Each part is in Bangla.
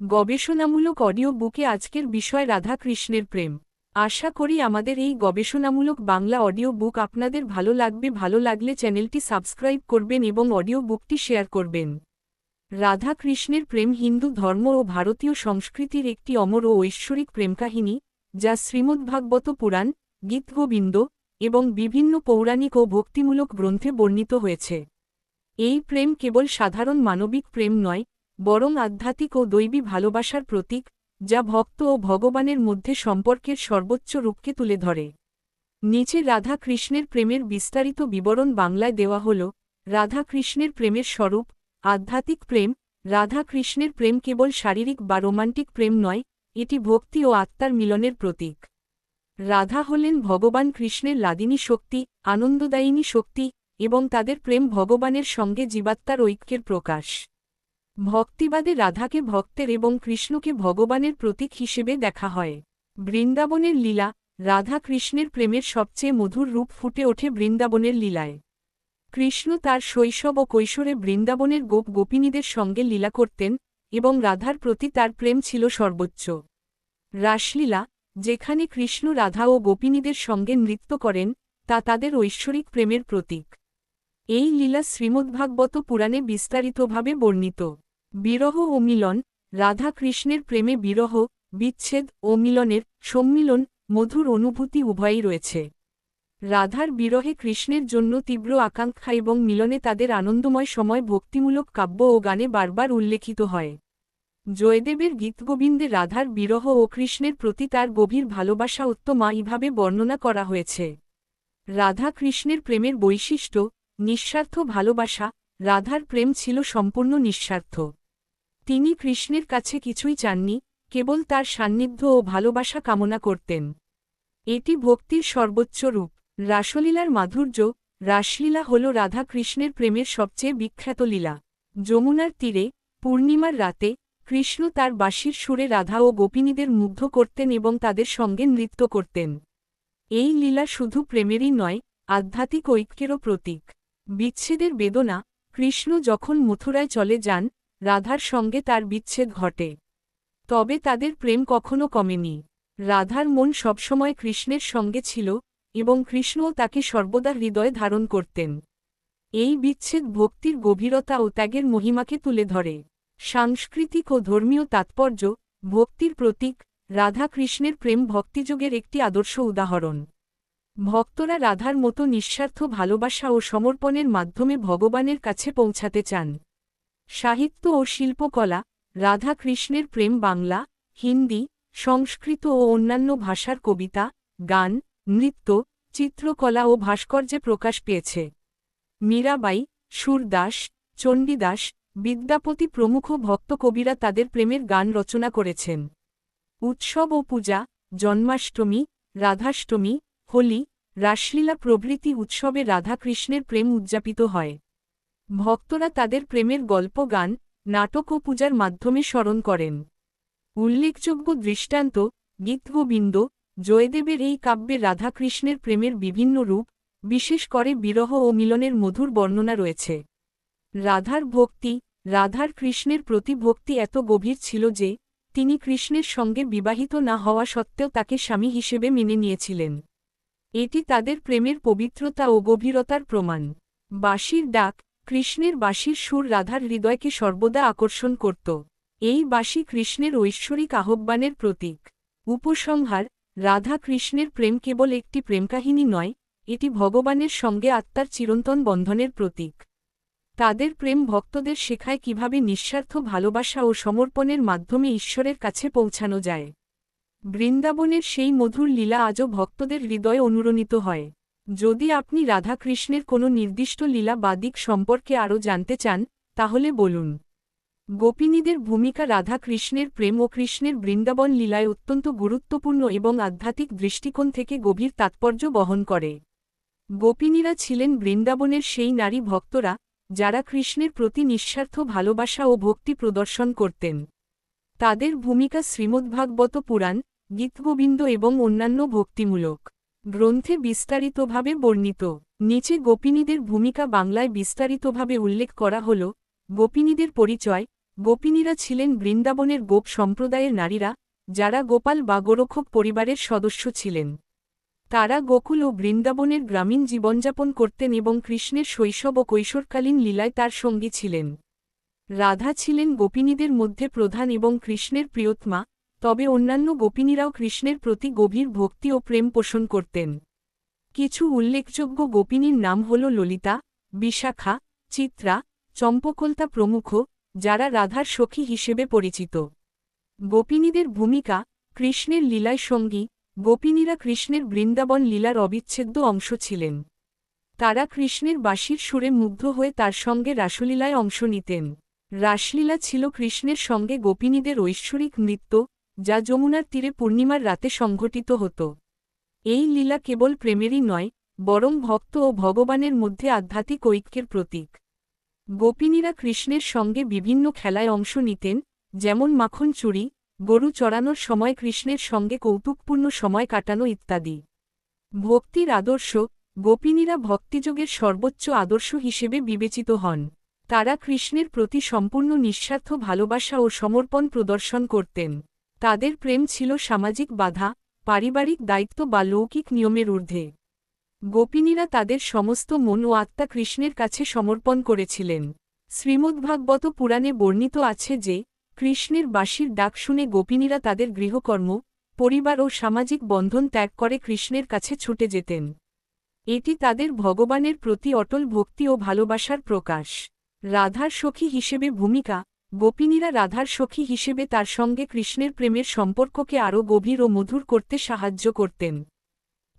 গবেষণামূলক অডিও বুকে আজকের বিষয় রাধাকৃষ্ণের প্রেম। আশা করি আমাদের এই গবেষণামূলক বাংলা অডিও বুক আপনাদের ভালো লাগবে, ভালো লাগলে চ্যানেলটি সাবস্ক্রাইব করবেন এবং অডিও বুকটি শেয়ার করবেন। রাধাকৃষ্ণের প্রেম হিন্দু ধর্ম ও ভারতীয় সংস্কৃতির একটি অমর ও ঐশ্বরিক প্রেমকাহিনী যা শ্রীমদ্ভাগবত পুরাণ গীতগোবিন্দ এবং বিভিন্ন পৌরাণিক ও ভক্তিমূলক গ্রন্থে বর্ণিত হয়েছে। এই প্রেম কেবল সাধারণ মানবিক প্রেম নয় বরং আধ্যাত্মিক ও দৈবী ভালোবাসার প্রতীক, যা ভক্ত ও ভগবানের মধ্যে সম্পর্কের সর্বোচ্চ রূপকে তুলে ধরে। নিচে রাধা কৃষ্ণের প্রেমের বিস্তারিত বিবরণ বাংলায় দেওয়া হল রাধা কৃষ্ণের প্রেমের স্বরূপ, আধ্যাত্মিক প্রেম রাধা কৃষ্ণের প্রেম কেবল শারীরিক বা রোমান্টিক প্রেম নয়, এটি ভক্তি ও আত্মার মিলনের প্রতীক। রাধা হলেন ভগবান কৃষ্ণের লাদিনী শক্তি, আনন্দদায়িনী শক্তি, এবং তাদের প্রেম ভগবানের সঙ্গে জীবাত্মার ঐক্যের প্রকাশ। ভক্তিবাদে রাধাকে ভক্তের এবং কৃষ্ণকে ভগবানের প্রতীক হিসেবে দেখা হয়। বৃন্দাবনের লীলা, রাধা কৃষ্ণের প্রেমের সবচেয়ে মধুর রূপ ফুটে ওঠে বৃন্দাবনের লীলায়। কৃষ্ণ তার শৈশব ও কৈশোরে বৃন্দাবনের গোপ গোপিনীদের সঙ্গে লীলা করতেন এবং রাধার প্রতি তার প্রেম ছিল সর্বোচ্চ। রাসলীলা, যেখানে কৃষ্ণ রাধা ও গোপিনীদের সঙ্গে নৃত্য করেন, তা তাদের ঐশ্বরিক প্রেমের প্রতীক। এই লীলা শ্রীমদ্ভাগবত পুরাণে বিস্তারিতভাবে বর্ণিত। বিরহ ও মিলন, রাধা কৃষ্ণের প্রেমে বিরহ, বিচ্ছেদ ও মিলনের সম্মিলন, মধুর অনুভূতি উভয়ই রয়েছে। রাধার বিরহে কৃষ্ণের জন্য তীব্র আকাঙ্ক্ষা এবং মিলনে তাদের আনন্দময় সময় ভক্তিমূলক কাব্য ও গানে বারবার উল্লেখিত হয়। জয়দেবের গীতগোবিন্দে রাধার বিরহ ও কৃষ্ণের প্রতি তার গভীর ভালোবাসা উত্তমাইভাবে বর্ণনা করা হয়েছে। রাধা কৃষ্ণের প্রেমের বৈশিষ্ট্য, নিঃস্বার্থ ভালোবাসা, রাধার প্রেম ছিল সম্পূর্ণ নিঃস্বার্থ। তিনি কৃষ্ণের কাছে কিছুই চাননি, কেবল তার সান্নিধ্য ও ভালোবাসা কামনা করতেন। এটি ভক্তির সর্বোচ্চ রূপ। রাসলীলার মাধুর্য, রাসলীলা হল রাধা কৃষ্ণের প্রেমের সবচেয়ে বিখ্যাত লীলা। যমুনার তীরে, পূর্ণিমার রাতে, কৃষ্ণ তার বাঁশির সুরে রাধা ও গোপিনীদের মুগ্ধ করতেন এবং তাদের সঙ্গে নৃত্য করতেন। এই লীলা শুধু প্রেমেরই নয়, আধ্যাত্মিক ঐক্যেরও প্রতীক। বিচ্ছেদের বেদনা, কৃষ্ণ যখন মথুরায় চলে যান রাধার সঙ্গে তার বিচ্ছেদ ঘটে। তবে তাদের প্রেম কখনো কমেনি। রাধার মন সবসময় কৃষ্ণের সঙ্গে ছিল এবং কৃষ্ণও তাকে সর্বদা হৃদয়ে ধারণ করতেন। এই বিচ্ছেদ ভক্তির গভীরতা ও ত্যাগের মহিমাকে তুলে ধরে। সাংস্কৃতিক ও ধর্মীয় তাৎপর্য, ভক্তির প্রতীক, রাধা কৃষ্ণের প্রেম ভক্তিযোগের একটি আদর্শ উদাহরণ। ভক্তরা রাধার মতো নিঃস্বার্থ ভালোবাসা ও সমর্পণের মাধ্যমে ভগবানের কাছে পৌঁছাতে চান। সাহিত্য ও শিল্পকলা, রাধাকৃষ্ণের প্রেম বাংলা, হিন্দি, সংস্কৃত ও অন্যান্য ভাষার কবিতা, গান, নৃত্য, চিত্রকলা ও ভাস্কর্যে প্রকাশ পেয়েছে। মীরাবাই, সুরদাস, চণ্ডীদাস, বিদ্যাপতি প্রমুখ ভক্ত কবিরা তাদের প্রেমের গান রচনা করেছেন। উৎসব ও পূজা, জন্মাষ্টমী, রাধাষ্টমী, হোলি, রাসলীলা প্রভৃতি উৎসবে রাধাকৃষ্ণের প্রেম উদযাপিত হয়। ভক্তরা তাদের প্রেমের গল্প, গান, নাটক ও পূজার মাধ্যমে স্মরণ করেন। উল্লেখযোগ্য দৃষ্টান্ত গীতগোবিন্দ জয়দেবের এই কাব্যে রাধাকৃষ্ণের প্রেমের বিভিন্ন রূপ, বিশেষ করে বিরহ ও মিলনের মধুর বর্ণনা রয়েছে। রাধার ভক্তি, রাধার কৃষ্ণের প্রতি ভক্তি এত গভীর ছিল যে, তিনি কৃষ্ণের সঙ্গে বিবাহিত না হওয়া সত্ত্বেও তাকে স্বামী হিসেবে মেনে নিয়েছিলেন। এটি তাদের প্রেমের পবিত্রতা ও গভীরতার প্রমাণ। বাঁশির ডাক কৃষ্ণের বাঁশির সুর রাধার হৃদয়কে সর্বদা আকর্ষণ করত। এই বাঁশি কৃষ্ণের ঐশ্বরিক আহ্বানের প্রতীক। উপসংহার, রাধা কৃষ্ণের প্রেম কেবল একটি প্রেমকাহিনী নয়, এটি ভগবানের সঙ্গে আত্মার চিরন্তন বন্ধনের প্রতীক। তাদের প্রেম ভক্তদের শেখায় কীভাবে নিঃস্বার্থ ভালোবাসা ও সমর্পণের মাধ্যমে ঈশ্বরের কাছে পৌঁছানো যায়। বৃন্দাবনের সেই মধুর লীলা আজও ভক্তদের হৃদয়ে অনুরণিত হয়। যদি আপনি রাধাকৃষ্ণের কোনো নির্দিষ্ট লীলা বা দিক সম্পর্কে আরও জানতে চান, তাহলে বলুন। গোপিনীদের ভূমিকা রাধাকৃষ্ণের প্রেম ও কৃষ্ণের বৃন্দাবন লীলায় অত্যন্ত গুরুত্বপূর্ণ এবং আধ্যাত্মিক দৃষ্টিকোণ থেকে গভীর তাৎপর্য বহন করে। গোপিনীরা ছিলেন বৃন্দাবনের সেই নারী ভক্তরা, যারা কৃষ্ণের প্রতি নিঃস্বার্থ ভালোবাসা ও ভক্তি প্রদর্শন করতেন। তাদের ভূমিকা শ্রীমদ্ভাগবত পুরাণ, গীতগোবিন্দ এবং অন্যান্য ভক্তিমূলক। গ্রন্থে বিস্তারিতভাবে বর্ণিত। নিচে গোপিনীদের ভূমিকা বাংলায় বিস্তারিতভাবে উল্লেখ করা হল, গোপিনীদের পরিচয়, গোপিনীরা ছিলেন বৃন্দাবনের গোপ সম্প্রদায়ের নারীরা, যারা গোপাল বা গোরক্ষক পরিবারের সদস্য ছিলেন। তারা গোকুল ও বৃন্দাবনের গ্রামীণ জীবনযাপন করতেন এবং কৃষ্ণের শৈশব ও কৈশোরকালীন লীলায় তার সঙ্গী ছিলেন। রাধা ছিলেন গোপিনীদের মধ্যে প্রধান এবং কৃষ্ণের প্রিয়তমা তবে অন্যান্য গোপিনীরাও কৃষ্ণের প্রতি গভীর ভক্তি ও প্রেম পোষণ করতেন। কিছু উল্লেখযোগ্য গোপিনীর নাম হল ললিতা, বিশাখা, চিত্রা, চম্পকলতা প্রমুখ, যারা রাধার সখী হিসেবে পরিচিত। গোপিনীদের ভূমিকা, কৃষ্ণের লীলায় সঙ্গী, গোপিনীরা কৃষ্ণের বৃন্দাবন লীলার অবিচ্ছেদ্য অংশ ছিলেন। তারা কৃষ্ণের বাঁশির সুরে মুগ্ধ হয়ে তার সঙ্গে রাসলীলায় অংশ নিতেন। রাসলীলা ছিল কৃষ্ণের সঙ্গে গোপিনীদের ঐশ্বরিক নৃত্য যা যমুনার তীরে পূর্ণিমার রাতে সংঘটিত হতো। এই লীলা কেবল প্রেমেরই নয়, বরং ভক্ত ও ভগবানের মধ্যে আধ্যাত্মিক ঐক্যের প্রতীক। গোপিনীরা কৃষ্ণের সঙ্গে বিভিন্ন খেলায় অংশ নিতেন, যেমন মাখন চুরি, গরু চড়ানোর সময় কৃষ্ণের সঙ্গে কৌতুকপূর্ণ সময় কাটানো ইত্যাদি। ভক্তির আদর্শ, গোপিনীরা ভক্তিযোগের সর্বোচ্চ আদর্শ হিসেবে বিবেচিত হন। তারা কৃষ্ণের প্রতি সম্পূর্ণ নিঃস্বার্থ ভালোবাসা ও সমর্পণ প্রদর্শন করতেন। তাদের প্রেম ছিল সামাজিক বাধা, পারিবারিক দায়িত্ব বা লৌকিক নিয়মের ঊর্ধ্বে। গোপিনীরা তাদের সমস্ত মন ও আত্মা কৃষ্ণের কাছে সমর্পণ করেছিলেন। শ্রীমদ্ভাগবত পুরাণে বর্ণিত আছে যে, কৃষ্ণের বাঁশির ডাক শুনে গোপিনীরা তাদের গৃহকর্ম, পরিবার ও সামাজিক বন্ধন ত্যাগ করে কৃষ্ণের কাছে ছুটে যেতেন। এটি তাদের ভগবানের প্রতি অটল ভক্তি ও ভালোবাসার প্রকাশ। রাধার সখী হিসেবে ভূমিকা গোপিনীরা রাধার সখী হিসেবে তার সঙ্গে কৃষ্ণের প্রেমের সম্পর্ককে আরও গভীর ও মধুর করতে সাহায্য করতেন।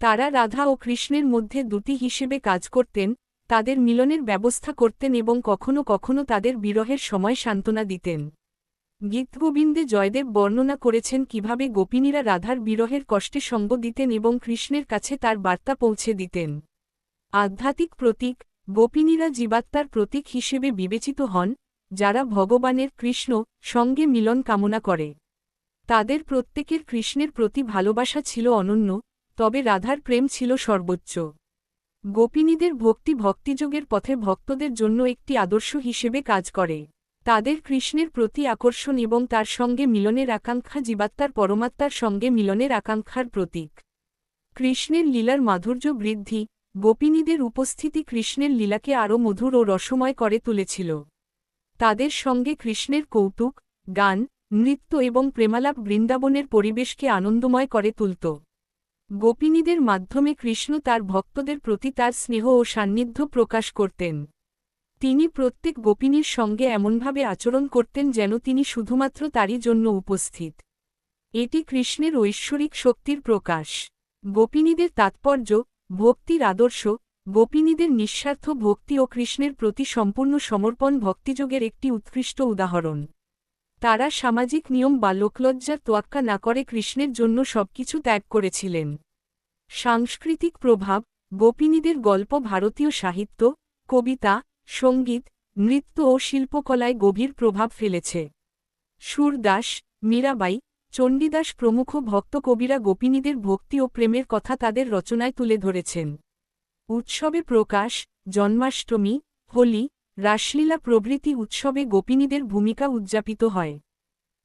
তারা রাধা ও কৃষ্ণের মধ্যে দুটি হিসেবে কাজ করতেন, তাদের মিলনের ব্যবস্থা করতেন এবং কখনো কখনো তাদের বিরহের সময় সান্ত্বনা দিতেন। গীতগোবিন্দে জয়দেব বর্ণনা করেছেন কীভাবে গোপিনীরা রাধার বিরহের কষ্টে সঙ্গ দিতেন এবং কৃষ্ণের কাছে তার বার্তা পৌঁছে দিতেন। আধ্যাত্মিক প্রতীক, গোপিনীরা জীবাত্মার প্রতীক হিসেবে বিবেচিত হন যারা ভগবানের কৃষ্ণ সঙ্গে মিলন কামনা করে। তাদের প্রত্যেকের কৃষ্ণের প্রতি ভালোবাসা ছিল অনন্য, তবে রাধার প্রেম ছিল সর্বোচ্চ। গোপিনীদের ভক্তি ভক্তিযোগের পথে ভক্তদের জন্য একটি আদর্শ হিসেবে কাজ করে। তাদের কৃষ্ণের প্রতি আকর্ষণ এবং তার সঙ্গে মিলনের আকাঙ্ক্ষা জীবাত্মার পরমাত্মার সঙ্গে মিলনের আকাঙ্ক্ষার প্রতীক। কৃষ্ণের লীলার মাধুর্য বৃদ্ধি গোপিনীদের উপস্থিতি কৃষ্ণের লীলাকে আরও মধুর ও রসময় করে তুলেছিল। তাদের সঙ্গে কৃষ্ণের কৌতুক, গান, নৃত্য এবং প্রেমালাপ বৃন্দাবনের পরিবেশকে আনন্দময় করে তুলত। গোপিনীদের মাধ্যমে কৃষ্ণ তার ভক্তদের প্রতি তার স্নেহ ও সান্নিধ্য প্রকাশ করতেন। তিনি প্রত্যেক গোপিনীর সঙ্গে এমনভাবে আচরণ করতেন যেন তিনি শুধুমাত্র তারই জন্য উপস্থিত। এটি কৃষ্ণের ঐশ্বরিক শক্তির প্রকাশ। গোপিনীদের তাৎপর্য, ভক্তির আদর্শ গোপিনীদের নিঃস্বার্থ ভক্তি ও কৃষ্ণের প্রতি সম্পূর্ণ সমর্পণ ভক্তিযোগের একটি উৎকৃষ্ট উদাহরণ। তারা সামাজিক নিয়ম বা লোকলজ্জার তোয়াক্কা না করে কৃষ্ণের জন্য সবকিছু ত্যাগ করেছিলেন। সাংস্কৃতিক প্রভাব, গোপিনীদের গল্প, ভারতীয় সাহিত্য, কবিতা, সংগীত, নৃত্য ও শিল্পকলায় গভীর প্রভাব ফেলেছে। সুরদাস, মীরাবাই, চণ্ডীদাস প্রমুখ ভক্ত কবিরা গোপিনীদের ভক্তি ও প্রেমের কথা তাদের রচনায় তুলে ধরেছেন। উৎসবে প্রকাশ, জন্মাষ্টমী, হোলি, রাসলীলা প্রভৃতি উৎসবে গোপিনীদের ভূমিকা উদযাপিত হয়।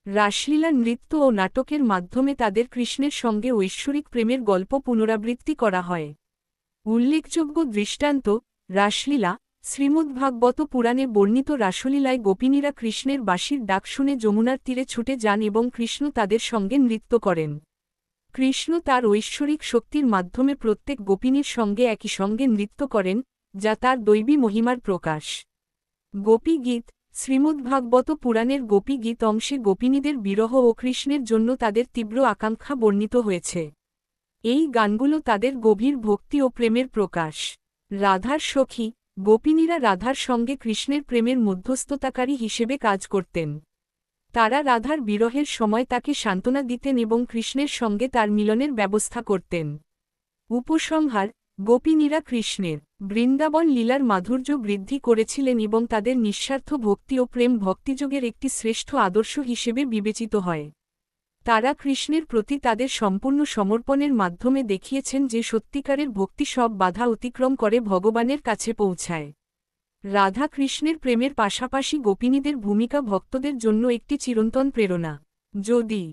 রাসলীলা নৃত্য ও নাটকের মাধ্যমে তাদের কৃষ্ণের সঙ্গে ঐশ্বরিক প্রেমের গল্প পুনরাবৃত্তি করা হয়। উল্লেখযোগ্য দৃষ্টান্ত, রাসলীলা শ্রীমদ্ভাগবত পুরাণে বর্ণিত রাসলীলায় গোপিনীরা কৃষ্ণের বাঁশির ডাক শুনে যমুনার তীরে ছুটে যান এবং কৃষ্ণ তাদের সঙ্গে নৃত্য করেন। কৃষ্ণ তার ঐশ্বরিক শক্তির মাধ্যমে প্রত্যেক গোপিনীর সঙ্গে একই সঙ্গে নৃত্য করেন, যা তার দৈবী মহিমার প্রকাশ। গোপী গীত, শ্রীমদ্ভাগবত পুরাণের গোপী গীত অংশে গোপিনীদের বিরহ ও কৃষ্ণের জন্য তাদের তীব্র আকাঙ্ক্ষা বর্ণিত হয়েছে। এই গানগুলো তাদের গভীর ভক্তি ও প্রেমের প্রকাশ। রাধার সখী, গোপিনীরা রাধার সঙ্গে কৃষ্ণের প্রেমের মধ্যস্থতাকারী হিসেবে কাজ করতেন। তারা রাধার বিরহের সময় তাকে সান্ত্বনা দিতেন এবং কৃষ্ণের সঙ্গে তার মিলনের ব্যবস্থা করতেন। উপসংহার, গোপিনীরা কৃষ্ণের বৃন্দাবন লীলার মাধুর্য বৃদ্ধি করেছিলেন এবং তাদের নিঃস্বার্থ ভক্তি ও প্রেম ভক্তিযোগের একটি শ্রেষ্ঠ আদর্শ হিসেবে বিবেচিত হয়। তারা কৃষ্ণের প্রতি তাদের সম্পূর্ণ সমর্পণের মাধ্যমে দেখিয়েছেন যে সত্যিকারের ভক্তি সব বাধা অতিক্রম করে ভগবানের কাছে পৌঁছায়। রাধা কৃষ্ণের প্রেমের পাশাপাশি গোপিনীদের ভূমিকা ভক্তদের জন্য একটি চিরন্তন প্রেরণা। যদি